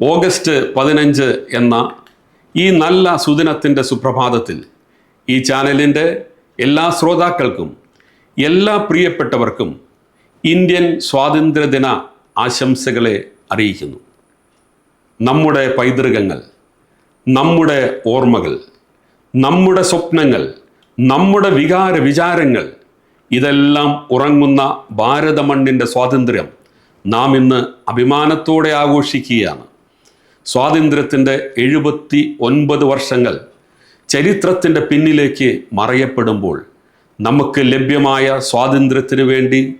August പതിനഞ്ച് എന്ന ഈ നല്ല സുദിനത്തിന്റെ സുപ്രഭാതത്തിൽ ഈ ചാനലിന്റെ എല്ലാ ശ്രോതാക്കൾക്കും എല്ലാ പ്രിയപ്പെട്ടവർക്കും ഇന്ത്യൻ സ്വാതന്ത്ര്യദിന ആശംസകളെ അറിയിക്കുന്നു. നമ്മുടെ പൈതൃകങ്ങൾ നമ്മുടെ ഓർമ്മകൾ നമ്മുടെ സ്വപ്നങ്ങൾ നമ്മുടെ വികാര വിചാരങ്ങൾ ഇതെല്ലാം ഉറങ്ങുന്ന ഭാരതമണ്ണിന്റെ സ്വാതന്ത്ര്യം നാം ഇന്ന് അഭിമാനത്തോടെ ആഘോഷിക്കുകയാണ്. സ്വാതന്ത്ര്യത്തിന്റെ എഴുപത്തി ഒൻപത് വർഷങ്ങൾ ചരിത്രത്തിന്റെ പിന്നിലേക്ക് മറയപ്പെടുമ്പോൾ നമുക്ക് ലഭ്യമായ സ്വാതന്ത്ര്യത്തിന് വേണ്ടി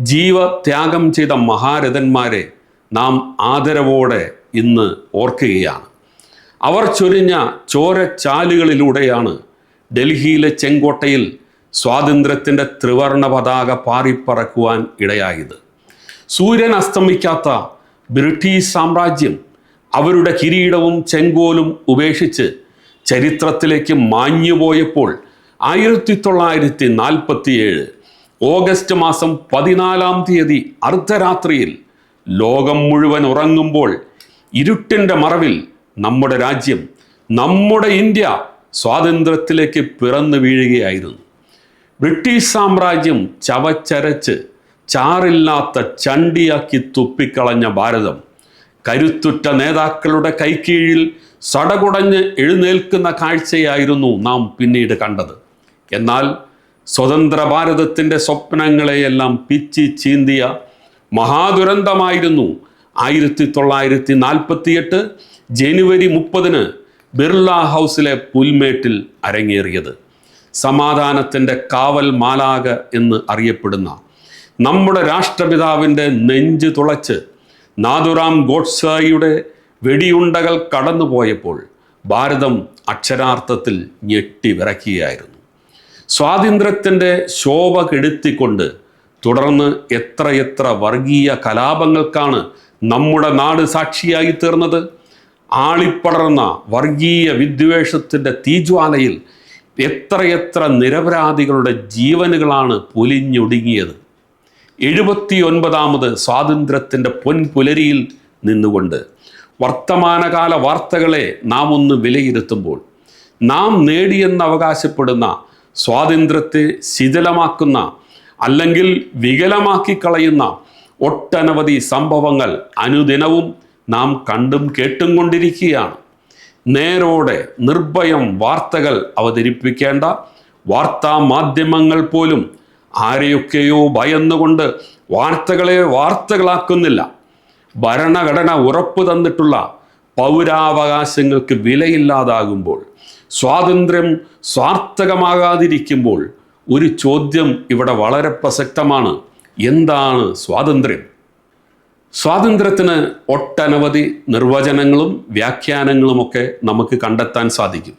ജീവത്യാഗം ചെയ്ത മഹാരഥന്മാരെ നാം ആദരവോടെ ഇന്ന് ഓർക്കുകയാണ്. അവർ ചൊരിഞ്ഞ ചോരച്ചാലുകളിലൂടെയാണ് ഡൽഹിയിലെ ചെങ്കോട്ടയിൽ സ്വാതന്ത്ര്യത്തിന്റെ ത്രിവർണ പതാക പാറിപ്പറക്കുവാൻ ഇടയായത്. സൂര്യൻ അസ്തമിക്കാത്ത ബ്രിട്ടീഷ് സാമ്രാജ്യം അവരുടെ കിരീടവും ചെങ്കോലും ഉപേക്ഷിച്ച് ചരിത്രത്തിലേക്ക് മാഞ്ഞുപോയപ്പോൾ ആയിരത്തി തൊള്ളായിരത്തി നാൽപ്പത്തിയേഴ് ഓഗസ്റ്റ് മാസം പതിനാലാം തീയതി അർദ്ധരാത്രിയിൽ ലോകം മുഴുവൻ ഉറങ്ങുമ്പോൾ ഇരുട്ടിന്റെ മറവിൽ നമ്മുടെ രാജ്യം നമ്മുടെ ഇന്ത്യ സ്വാതന്ത്ര്യത്തിലേക്ക് പിറന്നു വീഴുകയായിരുന്നു. ബ്രിട്ടീഷ് സാമ്രാജ്യം ചവച്ചരച്ച് ചാറില്ലാത്ത ചണ്ടിയാക്കി തുപ്പിക്കളഞ്ഞ ഭാരതം കരുത്തുറ്റ നേതാക്കളുടെ കൈക്കീഴിൽ സടകുടഞ്ഞ് എഴുന്നേൽക്കുന്ന കാഴ്ചയായിരുന്നു നാം പിന്നീട് കണ്ടത്. എന്നാൽ സ്വതന്ത്ര ഭാരതത്തിന്റെ സ്വപ്നങ്ങളെയെല്ലാം പിച്ചി ചീന്തിയ മഹാദുരന്തമായിരുന്നു ആയിരത്തി തൊള്ളായിരത്തി നാൽപ്പത്തിയെട്ട് ജനുവരി മുപ്പതിന് ബിർള ഹൗസിലെ പുൽമേട്ടിൽ അരങ്ങേറിയത്. സമാധാനത്തിന്റെ കാവൽ മാലാക എന്ന് അറിയപ്പെടുന്ന നമ്മുടെ രാഷ്ട്രപിതാവിന്റെ നെഞ്ച് തുളച്ച് നാഥുറാം ഗോഡ്സായിയുടെ വെടിയുണ്ടകൾ കടന്നുപോയപ്പോൾ ഭാരതം അക്ഷരാർത്ഥത്തിൽ ഞെട്ടി വിറക്കുകയായിരുന്നു സ്വാതന്ത്ര്യത്തിന്റെ ശോഭ കെടുത്തിക്കൊണ്ട് തുടർന്ന് എത്രയെത്ര വർഗീയ കലാപങ്ങൾക്കാണ് നമ്മുടെ നാട് സാക്ഷിയായി തീർന്നത്? ആളിപ്പടർന്ന വർഗീയ വിദ്വേഷത്തിന്റെ തീജ്വാലയിൽ എത്രയെത്ര നിരപരാധികളുടെ ജീവനുകളാണ് പൊലിഞ്ഞൊടുങ്ങിയത്? എഴുപത്തി ഒൻപതാമത് സ്വാതന്ത്ര്യത്തിന്റെ പൊൻപുലരിയിൽ നിന്നുകൊണ്ട് വർത്തമാനകാല വാർത്തകളെ നാം ഒന്ന് വിലയിരുത്തുമ്പോൾ നാം നേടിയെന്ന് അവകാശപ്പെടുന്ന സ്വാതന്ത്ര്യത്തെ ശിഥിലമാക്കുന്ന അല്ലെങ്കിൽ വികലമാക്കി കളയുന്ന ഒട്ടനവധി സംഭവങ്ങൾ അനുദിനവും നാം കണ്ടും കേട്ടും കൊണ്ടിരിക്കുകയാണ്. നേരോടെ നിർഭയം വാർത്തകൾ അവതരിപ്പിക്കേണ്ട വാർത്താ മാധ്യമങ്ങൾ പോലും ആരെയൊക്കെയോ ഭയന്നുകൊണ്ട് വാർത്തകളെ വാർത്തകളാക്കുന്നില്ല. ഭരണഘടന ഉറപ്പ് തന്നിട്ടുള്ള പൗരാവകാശങ്ങൾക്ക് വിലയില്ലാതാകുമ്പോൾ സ്വാതന്ത്ര്യം സ്വാർത്ഥകമാകാതിരിക്കുമ്പോൾ ഒരു ചോദ്യം ഇവിടെ വളരെ പ്രസക്തമാണ്. എന്താണ് സ്വാതന്ത്ര്യം? സ്വാതന്ത്ര്യത്തിന് ഒട്ടനവധി നിർവചനങ്ങളും വ്യാഖ്യാനങ്ങളുമൊക്കെ നമുക്ക് കണ്ടെത്താൻ സാധിക്കും.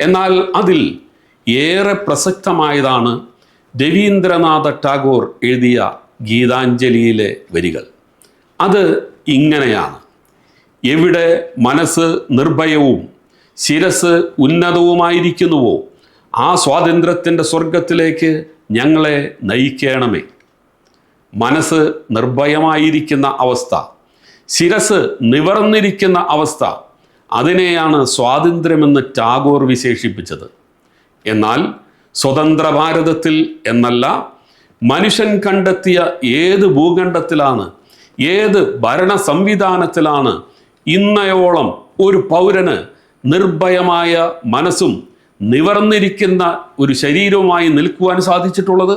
എന്നാൽ അതിൽ ഏറെ പ്രസക്തമായതാണ് രവീന്ദ്രനാഥ ടാഗോർ എഴുതിയ ഗീതാഞ്ജലിയിലെ വരികൾ. അത് ഇങ്ങനെയാണ്. എവിടെ മനസ്സ് നിർഭയവും ശിരസ് ഉന്നതവുമായിരിക്കുന്നുവോ ആ സ്വാതന്ത്ര്യത്തിന്റെ സ്വർഗത്തിലേക്ക് ഞങ്ങളെ നയിക്കണമേ. മനസ്സ് നിർഭയമായിരിക്കുന്ന അവസ്ഥ ശിരസ് നിവർന്നിരിക്കുന്ന അവസ്ഥ അതിനെയാണ് സ്വാതന്ത്ര്യമെന്ന് ടാഗോർ വിശേഷിപ്പിച്ചത്. എന്നാൽ സ്വതന്ത്ര ഭാരതത്തിൽ എന്നല്ല മനുഷ്യൻ കണ്ടെത്തിയ ഏത് ഭൂഖണ്ഡത്തിലാണ് ഏത് ഭരണ സംവിധാനത്തിലാണ് ഇന്നയോളം ഒരു പൗരന് നിർഭയമായ മനസ്സും നിവർന്നിരിക്കുന്ന ഒരു ശരീരവുമായി നിൽക്കുവാൻ സാധിച്ചിട്ടുള്ളത്?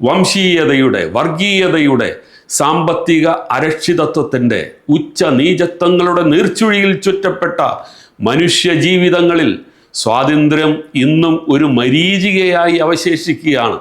വംശീയതയുടെ വർഗീയതയുടെ സാമ്പത്തിക അരക്ഷിതത്വത്തിന്റെ ഉച്ച നീചത്വങ്ങളുടെ നീർച്ചുഴിയിൽ ചുറ്റപ്പെട്ട മനുഷ്യ ജീവിതങ്ങളിൽ സ്വാതന്ത്ര്യം ഇന്നും ഒരു മരീചികയായി അവശേഷിക്കുകയാണ്.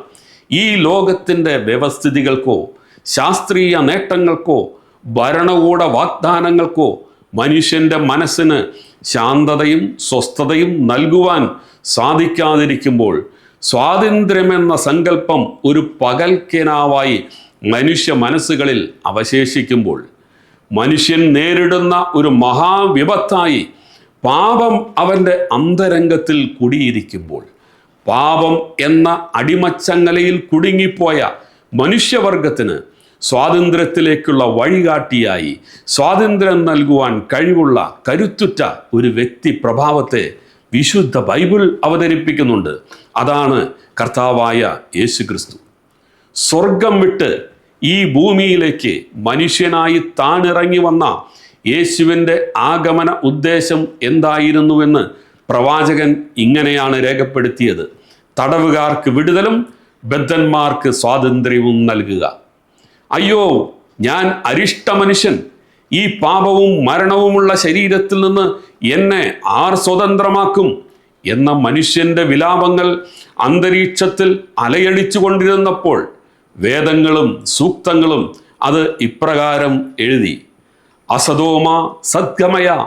ഈ ലോകത്തിന്റെ വ്യവസ്ഥിതികൾക്കോ ശാസ്ത്രീയ നേട്ടങ്ങൾക്കോ ഭരണകൂട വാഗ്ദാനങ്ങൾക്കോ മനുഷ്യന്റെ മനസ്സിന് ശാന്തതയും സ്വസ്ഥതയും നൽകുവാൻ സാധിക്കാതിരിക്കുമ്പോൾ സ്വാതന്ത്ര്യമെന്ന സങ്കല്പം ഒരു പകൽക്കിനാവായി മനുഷ്യ മനസ്സുകളിൽ അവശേഷിക്കുമ്പോൾ മനുഷ്യൻ നേരിടുന്ന ഒരു മഹാവിപത്തായി പാപം അവന്റെ അന്തരംഗത്തിൽ കുടിയിരിക്കുമ്പോൾ പാപം എന്ന അടിമച്ചങ്ങലയിൽ കുടുങ്ങിപ്പോയ മനുഷ്യവർഗത്തിന് സ്വാതന്ത്ര്യത്തിലേക്കുള്ള വഴികാട്ടിയായി സ്വാതന്ത്ര്യം നൽകുവാൻ കഴിവുള്ള കരുത്തുറ്റ ഒരു വ്യക്തി പ്രഭാവത്തെ വിശുദ്ധ ബൈബിൾ അവതരിപ്പിക്കുന്നുണ്ട്. അതാണ് കർത്താവായ യേശു ക്രിസ്തു സ്വർഗം വിട്ട് ഈ ഭൂമിയിലേക്ക് മനുഷ്യനായി താണിറങ്ങി വന്ന യേശുവിന്റെ ആഗമന ഉദ്ദേശം എന്തായിരുന്നുവെന്ന് പ്രവാചകൻ ഇങ്ങനെയാണ് രേഖപ്പെടുത്തിയത്. തടവുകാർക്ക് വിടുതലും ബദ്ധന്മാർക്ക് സ്വാതന്ത്ര്യവും നൽകുക. അയ്യോ ഞാൻ അരിഷ്ട മനുഷ്യൻ ഈ പാപവും മരണവുമുള്ള ശരീരത്തിൽ നിന്ന് എന്നെ ആർ സ്വതന്ത്രമാക്കും എന്ന മനുഷ്യന്റെ വിലാപങ്ങൾ അന്തരീക്ഷത്തിൽ അലയടിച്ചു കൊണ്ടിരുന്നപ്പോൾ വേദങ്ങളും സൂക്തങ്ങളും അത് ഇപ്രകാരം എഴുതി. അസതോമ സദ്ഗമയ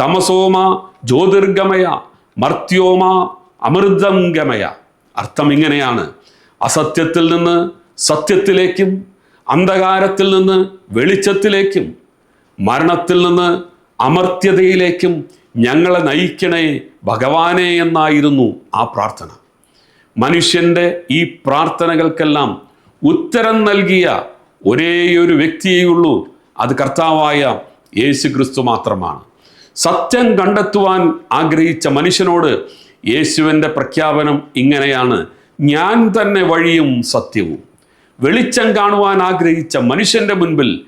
തമസോമ ജ്യോതിർഗമയ മർത്യോമ അമൃതംഗമയ. അർത്ഥം ഇങ്ങനെയാണ്. അസത്യത്തിൽ നിന്ന് സത്യത്തിലേക്കും അന്ധകാരത്തിൽ നിന്ന് വെളിച്ചത്തിലേക്കും മരണത്തിൽ നിന്ന് അമർത്യതയിലേക്കും ഞങ്ങളെ നയിക്കണേ ഭഗവാനെ എന്നായിരുന്നു ആ പ്രാർത്ഥന. മനുഷ്യന്റെ ഈ പ്രാർത്ഥനകൾക്കെല്ലാം ഉത്തരം നൽകിയ ഒരേയൊരു വ്യക്തിയേയുള്ളൂ അത് കർത്താവായ യേശു ക്രിസ്തു മാത്രമാണ്. സത്യം കണ്ടെത്തുവാൻ ആഗ്രഹിച്ച മനുഷ്യനോട് യേശുവിന്റെ പ്രഖ്യാപനം ഇങ്ങനെയാണ്. ഞാൻ തന്നെ വഴിയും സത്യവും. വെളിച്ചം കാണുവാൻ ആഗ്രഹിച്ച മനുഷ്യന്റെ മുൻപിൽ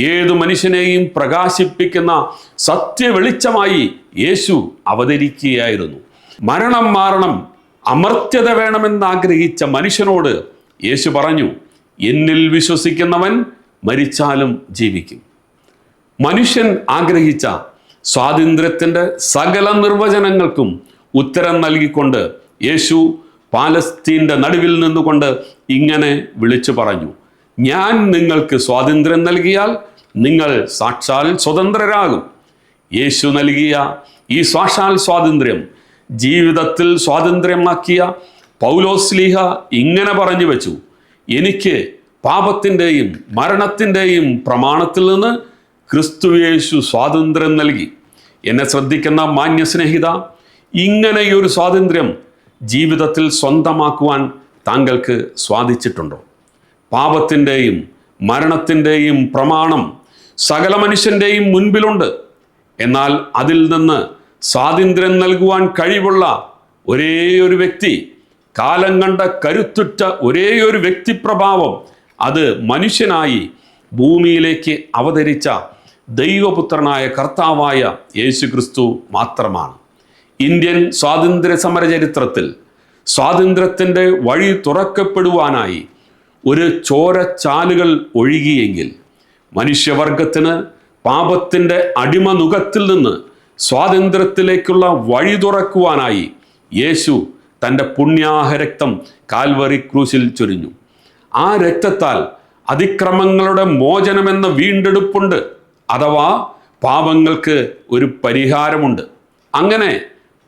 ഏതു മനുഷ്യനെയും പ്രകാശിപ്പിക്കുന്ന സത്യ വെളിച്ചമായി യേശു അവതരിക്കുകയായിരുന്നു. മരണം മാറണം അമർത്യത വേണമെന്ന് ആഗ്രഹിച്ച മനുഷ്യനോട് യേശു പറഞ്ഞു എന്നിൽ വിശ്വസിക്കുന്നവൻ മരിച്ചാലും ജീവിക്കും. മനുഷ്യൻ ആഗ്രഹിച്ച സ്വാതന്ത്ര്യത്തിന്റെ സകല നിർവചനങ്ങൾക്കും ഉത്തരം നൽകിക്കൊണ്ട് യേശു പാലസ്തീന്റെ നടുവിൽ നിന്നുകൊണ്ട് ഇങ്ങനെ വിളിച്ചു പറഞ്ഞു ഞാൻ നിങ്ങൾക്ക് സ്വാതന്ത്ര്യം നൽകിയാൽ നിങ്ങൾ സാക്ഷാൽ സ്വതന്ത്രരാകും. യേശു നൽകിയ ഈ സാക്ഷാൽ സ്വാതന്ത്ര്യം ജീവിതത്തിൽ സ്വാതന്ത്ര്യമാക്കിയ പൗലോസ്ലീഹ ഇങ്ങനെ പറഞ്ഞു വെച്ചു എനിക്ക് പാപത്തിന്റെയും മരണത്തിന്റെയും പ്രമാണത്തിൽ നിന്ന് ക്രിസ്തുയേശു സ്വാതന്ത്ര്യം നൽകി. എന്നെ ശ്രദ്ധിക്കുന്ന മാന്യസ്നേഹിത ഇങ്ങനെയൊരു സ്വാതന്ത്ര്യം ജീവിതത്തിൽ സ്വന്തമാക്കുവാൻ താങ്കൾക്ക് സ്വാധിച്ചിട്ടുണ്ടോ? പാപത്തിന്റെയും മരണത്തിന്റെയും പ്രമാണം സകല മനുഷ്യന്റെയും മുൻപിലുണ്ട്. എന്നാൽ അതിൽ നിന്ന് സ്വാതന്ത്ര്യം നൽകുവാൻ കഴിവുള്ള ഒരേ ഒരു വ്യക്തി കാലം കണ്ട കരുത്തുറ്റ ഒരേ ഒരു വ്യക്തിപ്രഭാവം അത് മനുഷ്യനായി ഭൂമിയിലേക്ക് അവതരിച്ച ദൈവപുത്രനായ കർത്താവായ യേശു ക്രിസ്തു മാത്രമാണ്. ഇന്ത്യൻ സ്വാതന്ത്ര്യ സമര ചരിത്രത്തിൽ സ്വാതന്ത്ര്യത്തിന്റെ വഴി തുറക്കപ്പെടുവാനായി ഒരു ചോരച്ചാലുകൾ ഒഴുകിയെങ്കിൽ മനുഷ്യവർഗത്തിന് പാപത്തിന്റെ അടിമനുഖത്തിൽ നിന്ന് സ്വാതന്ത്ര്യത്തിലേക്കുള്ള വഴി തുറക്കുവാനായി യേശു തന്റെ പുണ്യാഹരക്തം കാൽവറി ക്രൂശിൽ ചൊരിഞ്ഞു. ആ രക്തത്താൽ അതിക്രമങ്ങളുടെ മോചനമെന്ന വീണ്ടെടുപ്പുണ്ട്. അഥവാ പാപങ്ങൾക്ക് ഒരു പരിഹാരമുണ്ട്. അങ്ങനെ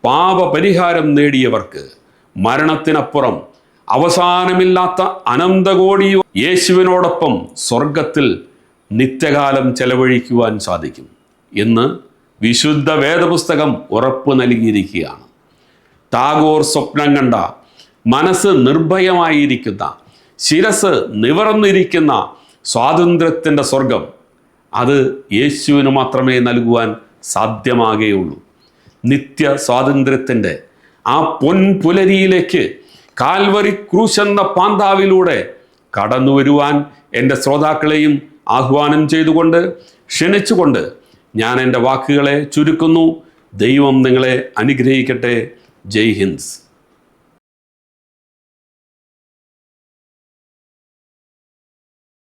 പാപപരിഹാരം നേടിയവർക്ക് മരണത്തിനപ്പുറം അവസാനമില്ലാത്ത അനന്തകോടി യേശുവിനോടൊപ്പം സ്വർഗത്തിൽ നിത്യകാലം ചെലവഴിക്കുവാൻ സാധിക്കും എന്ന് വിശുദ്ധ വേദപുസ്തകം ഉറപ്പ് നൽകിയിരിക്കുകയാണ്. ടാഗോർ സ്വപ്നം കണ്ട മനസ്സ് നിർഭയമായിരിക്കുന്ന ശിരസ് നിവർന്നിരിക്കുന്ന സ്വാതന്ത്ര്യത്തിന്റെ സ്വർഗം അത് യേശുവിന് മാത്രമേ നൽകുവാൻ സാധ്യമാകുകയുള്ളൂ. നിത്യ സ്വാതന്ത്ര്യത്തിന്റെ ആ പൊൻപുലരിയിലേക്ക് കാൽവരി ക്രൂശെന്ന പാന്താവിലൂടെ കടന്നു വരുവാൻ എന്റെ ശ്രോതാക്കളെയും ആഹ്വാനം ചെയ്തുകൊണ്ട് ക്ഷണിച്ചുകൊണ്ട് ഞാൻ എന്റെ വാക്കുകളെ ചുരുക്കുന്നു. ദൈവം നിങ്ങളെ അനുഗ്രഹിക്കട്ടെ. ജയ് ഹിന്ദ്.